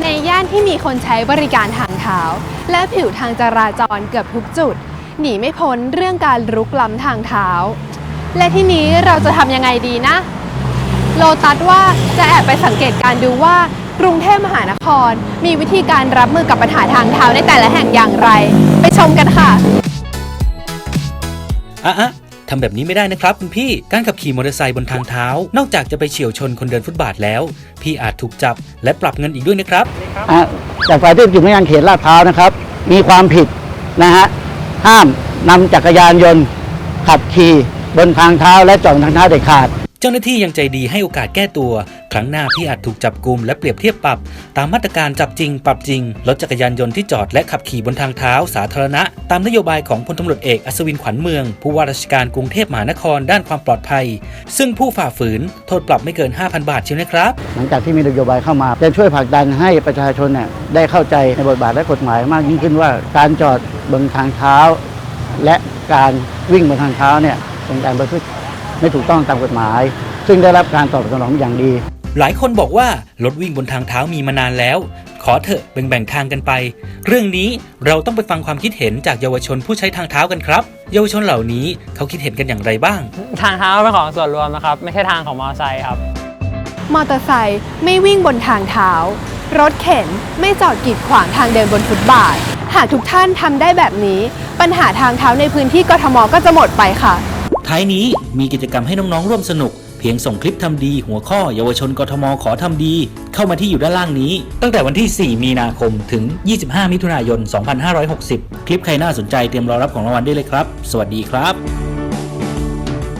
ในย่านที่มีคนใช้บริการทางเท้า และผิวทางจราจรเกือบทุกจุด หนีไม่พ้นเรื่องการรุกล้ำทางเท้า และที่นี้เราจะทำยังไงดีนะ โลตัสว่าจะแอบไปสังเกตการดูว่ากรุงเทพมหานคร มีวิธีการรับมือกับปัญหาทางเท้าในแต่ละแห่งอย่างไร ไปชมกันค่ะ อะ ทำแบบนี้ไม่ได้นะครับคุณพี่ การขับขี่มอเตอร์ไซค์บนทางเท้า นอกจากจะไปเฉียวชนคนเดินฟุตบาทแล้ว พี่อาจถูกจับและปรับเงินอีกด้วยนะครับอะจากฝ่ายที่อยู่ในักงานเขตลาดพร้าวนะครับ มีความผิดนะฮะห้ามนำจักรยานยนต์ ขับขี่บนทางเท้าและจอดทางเท้าเด็ดขาด เจ้าหน้าที่ยังใจดีให้โอกาสแก้ตัว ครั้งหน้าพี่อาจถูกจับกลุมและเปรียบเทียบปรับ ตามมาตรการจับจริงปรับจริงรถจักรยานยนต์ที่จอดและขับขี่บนทางเท้าสาธารณะ ตามนโยบายของพลตำรวจเอกอัศวินขวัญเมือง ผู้ว่าราชการกรุงเทพมหานครด้านความปลอดภัย ซึ่งผู้ฝ่าฝืนโทษปรับไม่เกิน 5,000 บาทเชียวนะครับ หลังจากที่มีนโยบายเข้ามาจะช่วยผลักดันให้ประชาชนเนี่ยได้เข้าใจในบทบาทและกฎหมายมากยิ่งขึ้นว่า การจอดบนทางเท้า และการวิ่งบนทางเท้าเนี่ยเป็นการประพฤติ ไม่ถูกต้องตามกฎหมาย ซึ่งได้รับการตอบสนองอย่างดี หลายคนบอกว่ารถวิ่งบนทางเท้ามีมานานแล้ว ขอเถอะแบ่งๆทางกันไป เรื่องนี้เราต้องไปฟังความคิดเห็นจากเยาวชนผู้ใช้ทางเท้ากันครับ เยาวชนเหล่านี้เขาคิดเห็นกันอย่างไรบ้าง ทางเท้าเป็นของส่วนรวมนะครับ ไม่ใช่ทางของมอเตอร์ไซค์ครับ มอเตอร์ไซค์ไม่วิ่งบนทางเท้า รถเข็นไม่จอดกีดขวางทางเดินบนฟุตบาท หากทุกท่านทำได้แบบนี้ ปัญหาทางเท้าในพื้นที่กทมก็จะหมดไปค่ะ ท้ายนี้มีกิจกรรมให้น้องๆร่วมสนุก เพียงส่งคลิปทำดี หัวข้อเยาวชนกทมขอทำดี เข้ามาที่อยู่ด้านล่างนี้ ตั้งแต่วันที่ 4 มีนาคมถึง 25 มิถุนายน 2560 คลิปใครน่าสนใจเตรียมรอรับของรางวัลได้เลยครับ สวัสดีครับ